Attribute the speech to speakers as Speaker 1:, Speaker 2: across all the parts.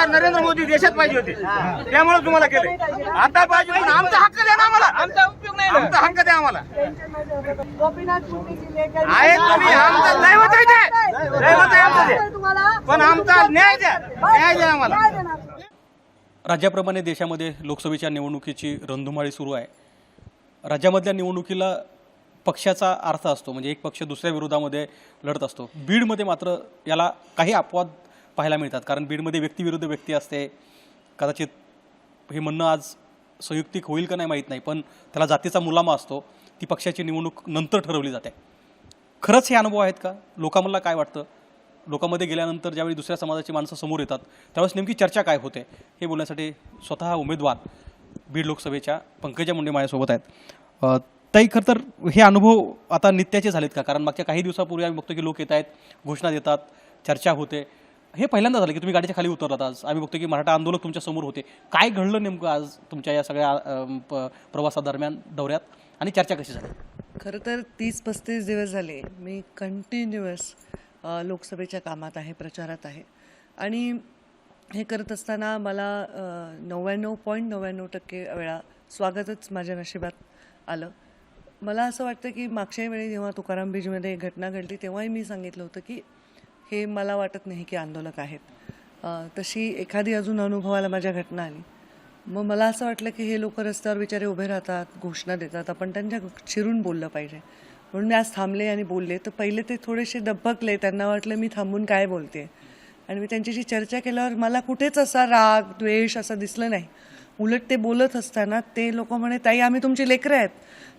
Speaker 1: आम्हाला नरेंद्र मोदी देशात पाहिजे होते. त्यामुळे तुम्हाला केले आता पाहिजे पण आमचा हक्क द्या ना आम्हाला. आमचा उपयोग नाही आमचा हक्क द्या आम्हाला. आहे. तुम्ही आमचं दैवत आहे ते. दैवत आहे आमचं ते.
Speaker 2: तुम्हाला
Speaker 1: पण आमचा न्याय द्या. न्याय द्या आम्हाला.
Speaker 3: राज्याप्रमाणे देशामध्ये लोकसभेच्या निवडणुकीची रणधुमाळी सुरू आहे. राज्यामधल्या निवडणुकीला पक्षाचा अर्थ असतो. म्हणजे एक पक्ष दुसऱ्या विरोधामध्ये लढत असतो. बीडमध्ये मात्र याला काही अपवाद पाहायला मिळतात. कारण बीडमध्ये व्यक्तीविरुद्ध व्यक्ती असते. कदाचित हे म्हणणं आज संयुक्तिक होईल का नाही माहीत नाही पण त्याला जातीचा मुलामा असतो. ती पक्षाची निवडणूक नंतर ठरवली जाते. खरंच हे अनुभव आहेत का? लोकांना काय वाटतं? लोकांमध्ये गेल्यानंतर ज्यावेळी दुसऱ्या समाजाची माणसं समोर येतात त्यावेळेस नेमकी चर्चा काय होते? हे बोलण्यासाठी स्वतः उमेदवार बीड लोकसभेच्या पंकजा मुंडे माझ्यासोबत आहेत. ताई खरं तर हे अनुभव आता नित्याचे झालेत का? कारण मागच्या काही दिवसापूर्वी आम्ही बघतो की लोक येत आहेत घोषणा देतात चर्चा होते. हे पहिल्यांदा झालं की तुम्ही गाडीच्या खाली उतरलात आज. आम्ही बघतो की मराठा आंदोलक तुमच्यासमोर होते. काय घडलं नेमकं आज तुमच्या या सगळ्या प- प्रवासादरम्यान दौऱ्यात? आणि चर्चा कशी झाली?
Speaker 4: खरं तर तीस पस्तीस दिवस झाले. मी कंटिन्युअस लोकसभेच्या कामात आहे प्रचारात आहे. आणि हे करत असताना मला नव्याण्णव पॉईंट नव्याण्णव टक्के वेळा स्वागतच माझ्या नशिबात आलं. मला असं वाटतं की मागच्या वेळी जेव्हा तुकाराम बीजमध्ये घटना घडली तेव्हाही मी सांगितलं होतं की हे मला वाटत नाही की आंदोलक आहेत. तशी एखादी अजून अनुभवाला माझ्या घटना आली. मग मला असं वाटलं की हे लोक रस्त्यावर बिचारे उभे राहतात घोषणा देतात आपण त्यांच्या चिरून बोललं पाहिजे. म्हणून मी आज थांबले आणि बोलले. तर पहिले ते थोडेसे दबकले त्यांना वाटलं मी थांबून काय बोलते. आणि मी त्यांच्याशी चर्चा केल्यावर मला कुठेच असा राग द्वेष असं दिसलं नाही. उलट ते बोलत असताना ते लोक म्हणे ताई आम्ही तुमची लेकरं आहेत.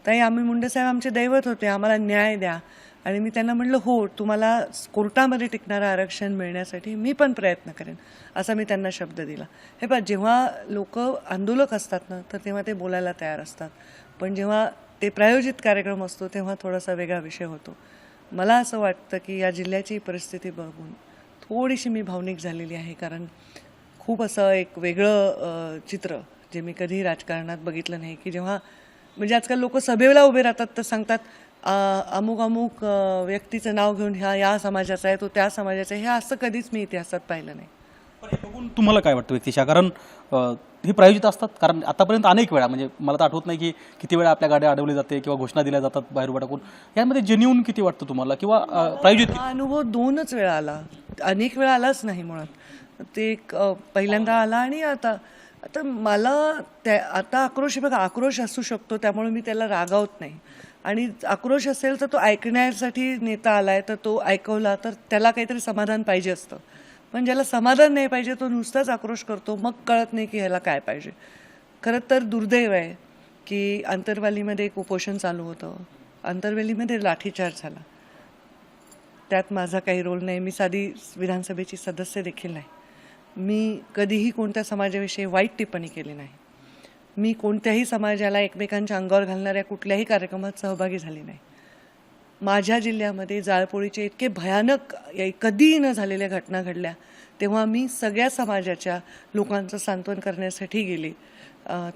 Speaker 4: ताई आम्ही मुंडेसाहेब आमचे दैवत होते. आम्हाला न्याय द्या. आणि मी त्यांना म्हटलं हो तुम्हाला कोर्टामध्ये टिकणारं आरक्षण मिळण्यासाठी मी पण प्रयत्न करेन. असा मी त्यांना शब्द दिला. हे पहा जेव्हा लोक आंदोलक असतात ना तर तेव्हा ते बोलायला तयार असतात. पण जेव्हा ते प्रायोजित कार्यक्रम असतो तेव्हा थोडासा वेगळा विषय होतो. मला असं वाटतं की या जिल्ह्याची परिस्थिती बघून थोडीशी मी भावनिक झालेली आहे कारण खूप असं एक वेगळं चित्र जे मी कधी राजकारणात बघितलं नाही की जेव्हा म्हणजे आजकाल लोक सभेला उभे राहतात तर सांगतात अमुक अमुक व्यक्तीचं नाव घेऊन ह्या या समाजाचा आहे तो त्या समाजाचा आहे हे असं कधीच मी इतिहासात पाहिलं नाही.
Speaker 3: पण हे बघून तुम्हाला काय वाटतं व्यक्तिशा? कारण हे प्रायोजित असतात. कारण आतापर्यंत अनेक वेळा म्हणजे मला तर आठवत नाही की किती वेळा आपल्या गाड्या अडवली जाते किंवा घोषणा दिल्या जातात बाहेर उभा टाकून. यामध्ये जेन्युन किती वाटतं तुम्हाला? किंवा प्रायोजित
Speaker 4: हा अनुभव दोनच वेळा आला. अनेक वेळा आलाच नाही मुळात. ते एक पहिल्यांदा आला आणि आता आता मला त्या आता आक्रोश बघा आक्रोश असू शकतो त्यामुळे मी त्याला रागावत नाही. आणि आक्रोश असेल तर तो ऐकण्यासाठी नेता आलाय तर तो ऐकवला तर त्याला काहीतरी समाधान पाहिजे असतं. पण ज्याला समाधान नाही पाहिजे तो नुसताच आक्रोश करतो मग कळत नाही की ह्याला काय पाहिजे. खरं तर दुर्दैव आहे की आंतरवालीमध्ये एक चालू होतं. आंतरवेलीमध्ये लाठीचार झाला. त्यात माझा काही रोल नाही. मी साधी विधानसभेची सदस्य देखील नाही. मी कधीही कोणत्या समाजाविषयी वाईट टिप्पणी केली नाही. मी कोणत्याही समाजाला एकमेकांच्या अंगावर घालणाऱ्या कुठल्याही कार्यक्रमात सहभागी झाली नाही. माझ्या जिल्ह्यामध्ये जाळपोळीचे इतके भयानक कधीही न झालेल्या घटना घडल्या तेव्हा मी सगळ्या समाजाच्या लोकांचं सांत्वन करण्यासाठी गेले.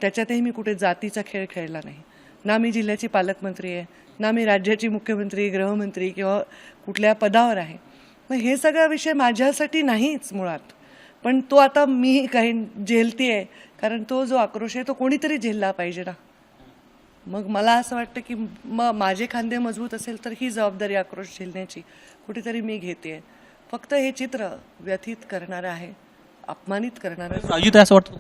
Speaker 4: त्याच्यातही मी कुठे जातीचा खेळ खेळला नाही. ना मी जिल्ह्याची पालकमंत्री आहे ना मी राज्याची मुख्यमंत्री गृहमंत्री किंवा कुठल्या पदावर आहे. मग हे सगळा विषय माझ्यासाठी नाहीच मुळात. पण तो आता मी काही झेलते आहे कारण तो जो आक्रोश आहे तो कोणीतरी झेलला पाहिजे ना. मग मला असं वाटतं की मग माझे खांदे मजबूत असेल तर ही जबाबदारी आक्रोश झेलण्याची. कुठेतरी मी घेते फक्त हे चित्र व्यथित करणारं आहे अपमानित करणारं आहे.
Speaker 3: आहे असं वाटतं?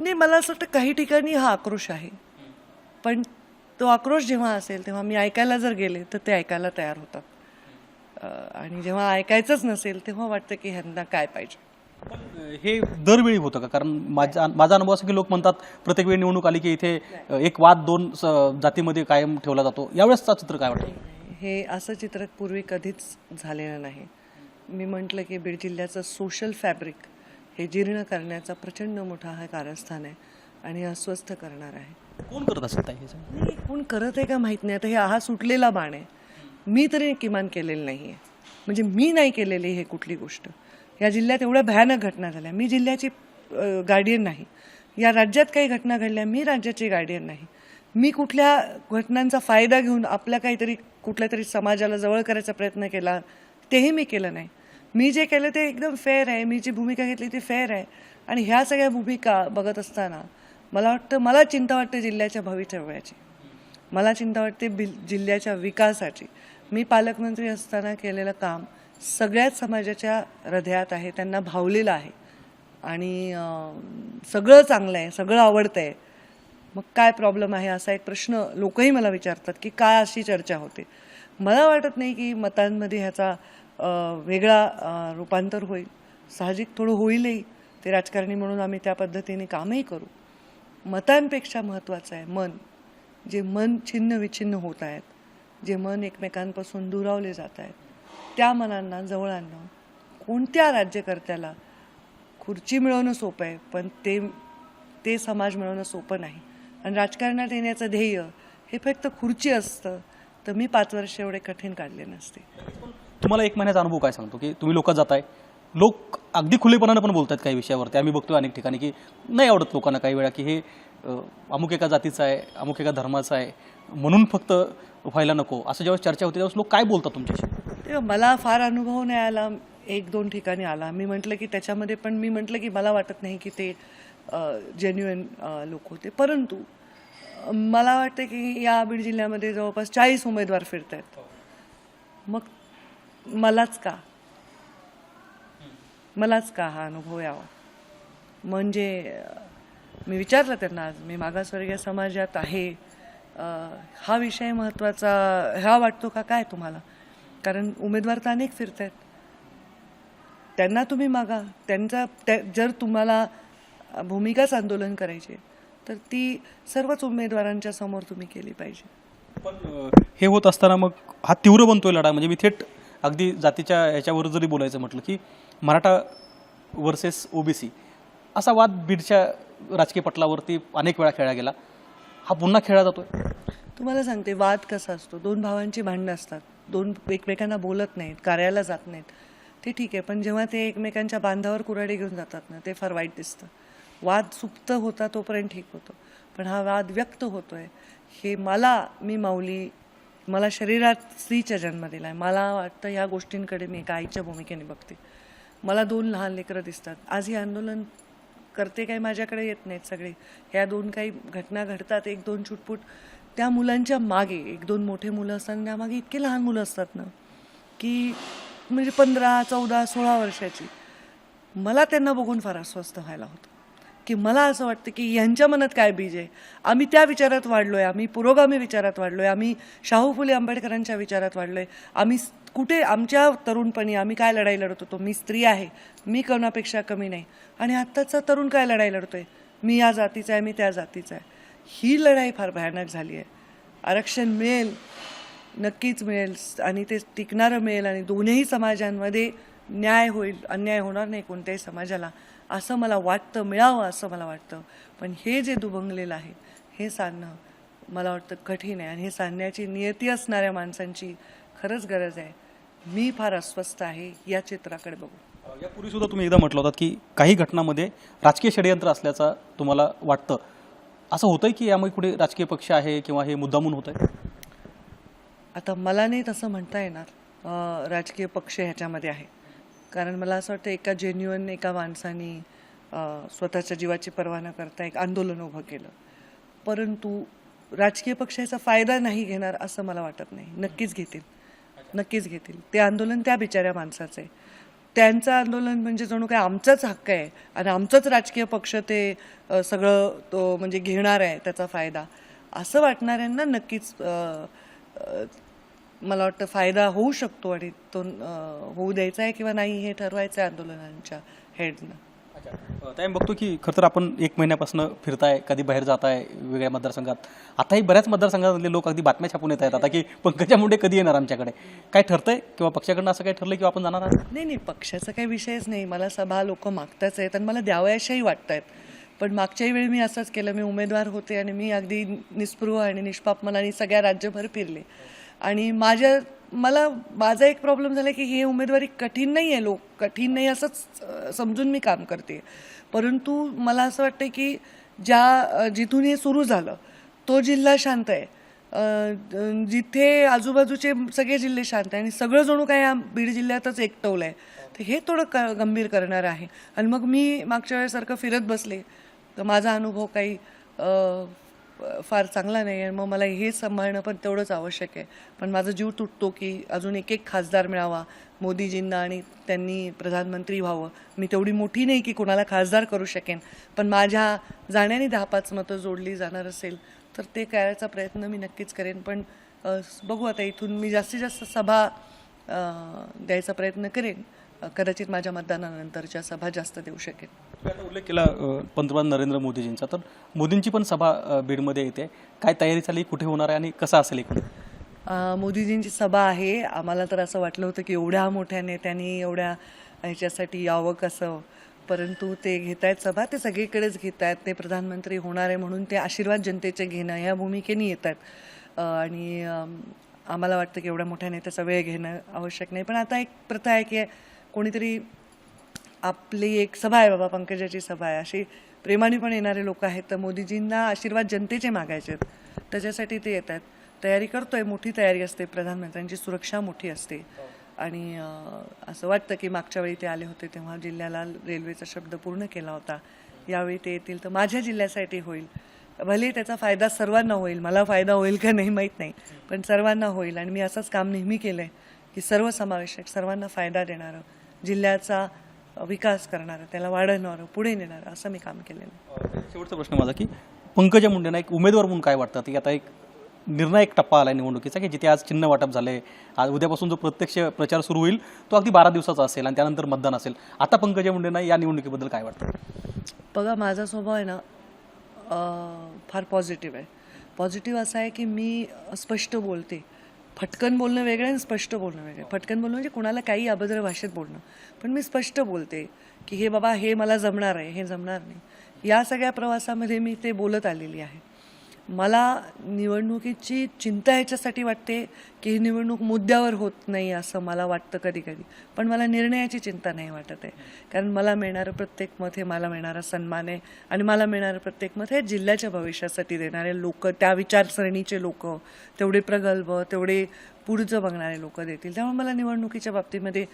Speaker 4: नाही मला असं वाटतं काही ठिकाणी हा आक्रोश आहे. पण तो आक्रोश जेव्हा असेल तेव्हा मी ऐकायला जर गेले तर ते ऐकायला तयार होतात आणि जेव्हा ऐकायचंच नसेल तेव्हा वाटतं की ह्यांना काय पाहिजे.
Speaker 3: हे दरवेळी होतं का? कारण माझा माझा अनुभव असा की लोक म्हणतात प्रत्येक वेळी निवडणूक आली की इथे एक वाद दोन जातीमध्ये कायम ठेवला जातो. यावेळेसचा चित्र काय वाटतं?
Speaker 4: हे असं चित्र पूर्वी कधीच झालेलं नाही. मी म्हटलं की बीड जिल्ह्याचं सोशल फॅब्रिक हे जीर्ण करण्याचा प्रचंड मोठा हा कारस्थान आहे आणि अस्वस्थ करणार आहे.
Speaker 3: कोण करत हे?
Speaker 4: नाही, कोण करत आहे का माहीत नाही. आता हे हा सुटलेला बाण आहे. मी तरी किमान केलेलं नाही आहे म्हणजे मी नाही केलेली हे कुठली गोष्ट. या जिल्ह्यात एवढ्या भयानक घटना झाल्या. मी जिल्ह्याची गार्डियन नाही. या राज्यात काही घटना घडल्या मी राज्याची गार्डियन नाही. मी कुठल्या घटनांचा फायदा घेऊन आपल्या काहीतरी कुठल्या तरी समाजाला जवळ करायचा प्रयत्न केला तेही मी केलं नाही. मी जे केलं ते एकदम फेअर आहे. मी जी भूमिका घेतली ती फेअर आहे. आणि ह्या सगळ्या भूमिका बघत असताना मला वाटतं मला चिंता वाटते जिल्ह्याच्या भवितव्याची. मला चिंता वाटते बिल जिल्ह्याच्या विकासाची. मी पालकमंत्री असताना केलेलं काम सगळ्याच समाजाच्या हृदयात आहे त्यांना भावलेलं आहे. आणि सगळं चांगलं आहे सगळं आवडतं आहे मग काय प्रॉब्लेम आहे असा एक प्रश्न लोकही मला विचारतात की काय अशी चर्चा होते? मला वाटत नाही की मतांमध्ये ह्याचा वेगळा रूपांतर होईल. साहजिक थोडं होईलही. ते राजकारणी म्हणून आम्ही त्या पद्धतीने कामही करू. मतांपेक्षा महत्त्वाचं आहे मन. जे मन छिन्न विछिन्न होत आहेत जे मन एकमेकांपासून दुरावले जात आहेत. त्या मनांना जवळ आणणं कोणत्या राज्यकर्त्याला खुर्ची मिळवणं सोपं आहे पण ते ते समाज मिळवणं सोपं नाही. आणि राजकारणात येण्याचं ध्येय हे फक्त खुर्ची असतं तर मी पाच वर्ष एवढे कठीण काढले नसते.
Speaker 3: तुम्हाला एक महिन्याचा अनुभव काय सांगतो की तुम्ही लोकात जाताय लोक अगदी खुलेपणानं पण बोलतात काही विषयावरती. आम्ही बघतोय अनेक ठिकाणी की नाही आवडत लोकांना काही वेळा की हे अमुक एका जातीचं आहे अमुक एका धर्माचं आहे म्हणून फक्त व्हायला नको. असं जेव्हा चर्चा होते त्यावेळेस लोक काय बोलतात तुमच्याशी?
Speaker 4: ते मला फार अनुभव नाही आला एक दोन ठिकाणी आला. मी म्हटलं की त्याच्यामध्ये पण मी म्हटलं की मला वाटत नाही की ते जेन्युन लोक होते. परंतु मला वाटतं की या बीड जिल्ह्यामध्ये जवळपास चाळीस उमेदवार फिरत आहेत मग मलाच का? मलाच का हा अनुभव यावा? म्हणजे मी विचारलं त्यांना आज मी मागासवर्गीय समाजात आहे हा विषय महत्त्वाचा हा वाटतो का काय तुम्हाला? कारण उमेदवार तर अनेक फिरत आहेत त्यांना तुम्ही मागा त्यांचा त्या जर तुम्हाला भूमिकाच आंदोलन करायची तर ती सर्वच उमेदवारांच्या समोर तुम्ही केली पाहिजे.
Speaker 3: पण हे होत असताना मग हा तीव्र बनतोय लढा. म्हणजे मी थेट अगदी जातीच्या ह्याच्यावर जरी बोलायचं म्हटलं की मराठा वर्सेस ओबीसी असा वाद बीडच्या राजकीय पटलावरती अनेक वेळा खेळला गेला. हा पुन्हा खेळला जातोय.
Speaker 4: तुम्हाला सांगते वाद कसा असतो? दोन भावांची भांडणं असतात. दोन एकमेकांना बोलत नाहीत कार्याला जात नाहीत. ते ठीक आहे पण जेव्हा ते एकमेकांच्या बांधावर कुऱ्हाडी घेऊन जातात ना ते फार वाईट दिसतं. वाद सुप्त होता तोपर्यंत ठीक होतो. पण हा वाद व्यक्त होतोय. हे मला मी माऊली मला शरीरात स्त्रीच्या जन्म दिला आहे मला वाटतं ह्या गोष्टींकडे मी एका आईच्या भूमिकेने बघते. मला दोन लहान लेकरं दिसतात. आज हे आंदोलन करते काही माझ्याकडे येत नाहीत सगळे. ह्या दोन काही घटना घडतात एक दोन छुटपुट त्या मुलांच्या मागे एक दोन मोठे मुलं असतात आणि त्यामागे इतके लहान मुलं असतात ना की म्हणजे पंधरा चौदा सोळा वर्षाची. मला त्यांना बघून फार अस्वस्थ व्हायला होतं. की मला असं वाटतं की यांच्या मनात काय बीज आहे? आम्ही त्या विचारात वाढलो आहे आम्ही पुरोगामी विचारात वाढलो आहे आम्ही शाहू फुले आंबेडकरांच्या विचारात वाढलो आहे आम्ही कुठे आमच्या तरुणपणी आम्ही काय लढाई लढत होतो मी स्त्री आहे मी कोणापेक्षा कमी नाही. आणि आत्ताचा तरुण काय लढाई लढतोय? मी या जातीचा आहे मी त्या जातीचा आहे. ही लढाई फार भयानक झाली आहे. आरक्षण मिळेल नक्कीच मिळेल आणि ते टिकणारं मिळेल आणि दोन्ही समाजांमध्ये न्याय होईल अन्याय होणार नाही कोणत्याही समाजाला असं मला वाटतं मिळावं असं मला वाटतं. पण हे जे दुभंगलेलं आहे हे सांगणं मला वाटतं कठीण आहे. आणि हे सांगण्याची नियती असणाऱ्या माणसांची खरंच गरज आहे. मी फार अस्वस्थ आहे या चित्राकडे बघून
Speaker 3: यापूर्वी सुद्धा तुम्ही एकदा म्हटलं होतात की काही घटनांमध्ये राजकीय षडयंत्र असल्याचा तुम्हाला वाटतं. असं होतंय की यामुळे कुठे राजकीय पक्ष आहे किंवा हे मुद्दामून होत आहे
Speaker 4: आता मला नाही तसं म्हणता येणार राजकीय पक्ष ह्याच्यामध्ये आहे. कारण मला असं वाटतं एका जेन्युअन एका माणसाने स्वतःच्या जीवाची पर्वा न करता एक आंदोलन उभं केलं. परंतु राजकीय पक्ष याचा फायदा नाही घेणार असं मला वाटत नाही. नक्कीच घेतील. नक्कीच घेतील. ते आंदोलन त्या बिचाऱ्या माणसाचं आहे. त्यांचं आंदोलन म्हणजे जणू काय आमचाच हक्क आहे आणि आमचंच राजकीय पक्ष ते सगळं तो म्हणजे घेणार आहे त्याचा फायदा. असं वाटणाऱ्यांना नक्कीच मला वाटतं फायदा होऊ शकतो आणि तो होऊ द्यायचा आहे किंवा नाही हे ठरवायचं आहे आंदोलनांच्या हेडनं
Speaker 3: त्या बघतो की खरं तर आपण एक महिन्यापासून फिरताय कधी बाहेर जाताय वेगळ्या मतदारसंघात. आताही बऱ्याच मतदारसंघातले लोक अगदी बातम्या छापून येत आहेत. आता की पंकजा मुंडे कधी येणार आमच्याकडे? काय ठरतंय किंवा पक्षाकडनं असं काय ठरलं किंवा आपण जाणार आहात?
Speaker 4: नाही नाही पक्षाचा काही विषयच नाही. मला सभा लोक मागताच आहेत आणि मला द्यावयाशाही वाटत आहेत पण मागच्याही वेळी मी असंच केलं. मी उमेदवार होते आणि मी अगदी निस्पृह आणि निष्पाप मनाने सगळ्या राज्यभर फिरले. आणि माझ्या मला माझा एक प्रॉब्लेम झाला की हे उमेदवारी कठीण नाही आहे लोक. कठीण नाही असंच समजून मी काम करते. परंतु मला असं वाटतं की ज्या जिथून हे सुरू झालं तो जिल्हा शांत आहे. जिथे आजूबाजूचे सगळे जिल्हे शांत आहे आणि सगळं जणू काय या बीड जिल्ह्यातच एकटवलं आहे तर हे थोडं क गंभीर करणार आहे. आणि मग मी मागच्या वेळेसारखं फिरत बसले. तर माझा अनुभव काही फार चांगला नाही आहे मग मला हे सांभाळणं पण तेवढंच आवश्यक आहे. पण माझा जीव तुटतो की अजून एक एक खासदार मिळावा मोदीजींना आणि त्यांनी प्रधानमंत्री व्हावं. मी तेवढी मोठी नाही की कोणाला खासदार करू शकेन पण माझ्या जाण्याने दहा पाच मतं जोडली जाणार असेल तर ते करायचा प्रयत्न मी नक्कीच करेन. पण बघू आता इथून मी जास्तीत जास्त सभा द्यायचा प्रयत्न करेन. कदाचित माझ्या मतदानानंतरच्या सभा जास्त देऊ
Speaker 3: आता उल्लेख केला पंतप्रधान नरेंद्र मोदीजींचा. तर मोदींची पण सभा बीडमध्ये येते. काय तयारी चालली? कुठे होणार आहे आणि कसं असेल एकूण
Speaker 4: अ, मोदीजींची सभा आहे. आम्हाला तर असं वाटलं होतं की एवढ्या मोठ्या नेत्यांनी एवढ्या ह्याच्यासाठी यावं कसं? परंतु ते घेत आहेत सभा. ते सगळीकडेच घेत आहेत ते प्रधानमंत्री होणार आहे म्हणून ते आशीर्वाद जनतेचे घेणं या भूमिकेने येत आहेत आणि आम्हाला वाटतं की एवढ्या मोठ्या नेत्याचा वेळ घेणं आवश्यक नाही. पण आता एक प्रथा आहे की कोणीतरी आपली एक सभा आहे बाबा पंकजाची सभा आहे. अशी प्रेमाने पण येणारे लोक आहेत. तर मोदीजींना आशीर्वाद जनतेचे मागायचे आहेत. त्याच्यासाठी ते येत आहेत. तयारी करतोय. मोठी तयारी असते प्रधानमंत्र्यांची. सुरक्षा मोठी असते. आणि असं वाटतं की मागच्या वेळी ते आले होते तेव्हा जिल्ह्याला रेल्वेचा शब्द पूर्ण केला होता. यावेळी ते येतील तर माझ्या जिल्ह्यासाठी होईल. भले त्याचा फायदा सर्वांना होईल. मला फायदा होईल का नाही माहीत नाही. पण सर्वांना होईल. आणि मी असंच काम नेहमी केलं आहे की सर्वसमावेशक सर्वांना फायदा देणारं. जिल्ह्याचा विकास करणारं त्याला वाढवणारं पुढे नेणारं असं मी काम केलेलं आहे.
Speaker 3: शेवटचा प्रश्न माझा की पंकजा मुंडेंना एक उमेदवार म्हणून काय वाटतं? की आता एक निर्णायक टप्पा आला निवडणुकीचा की जिथे आज चिन्ह वाटप झाले आज उद्यापासून जो प्रत्यक्ष प्रचार सुरू होईल तो अगदी बारा दिवसाचा असेल आणि त्यानंतर मतदान असेल. आता पंकजा मुंडेंना या निवडणुकीबद्दल काय वाटतं?
Speaker 4: बघा माझा स्वभाव आहे ना फार पॉझिटिव्ह आहे. पॉझिटिव्ह असा आहे की मी स्पष्ट बोलते. फटकन बोलणं वेगळं आणि स्पष्ट बोलणं वेगळं. फटकन बोलणं म्हणजे कुणाला काही अभद्र भाषेत बोलणं. पण मी स्पष्ट बोलते की हे बाबा हे मला जमणार आहे हे जमणार नाही. या सगळ्या प्रवासामध्ये मी ते बोलत आलेली आहे. मला निवडणुकीची चिंता ह्याच्यासाठी वाटते की ही निवडणूक मुद्द्यावर होत नाही असं मला वाटतं कधी कधी पण मला निर्णयाची चिंता नाही वाटत आहे. कारण मला मिळणारं प्रत्येक मत हे मला मिळणारा सन्मान आहे. आणि मला मिळणारं प्रत्येक मत हे जिल्ह्याच्या भविष्यासाठी देणारे लोक त्या विचारसरणीचे लोक तेवढे प्रगल्भ तेवढे पुढचं बघणारे लोक देतील. त्यामुळे मला निवडणुकीच्या बाबतीमध्ये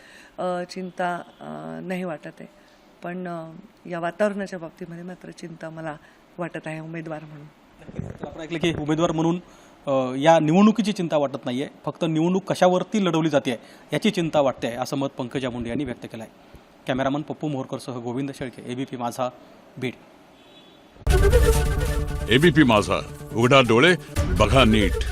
Speaker 4: चिंता नाही वाटत आहे. पण या वातावरणाच्या बाबतीमध्ये मात्र चिंता मला वाटत आहे उमेदवार म्हणून.
Speaker 3: आपण ऐकलं की उमेदवार म्हणून या निवडणुकीची चिंता वाटत नाहीये. फक्त निवडणूक कशावरती लढवली जाते याची चिंता वाटते आहे असं मत पंकजा मुंडे यांनी व्यक्त केलं आहे कॅमेरामन पप्पू मोहरकरसह गोविंद शेळके एबीपी माझा बीड.
Speaker 5: एबीपी माझा उघडा डोळे बघा नीट.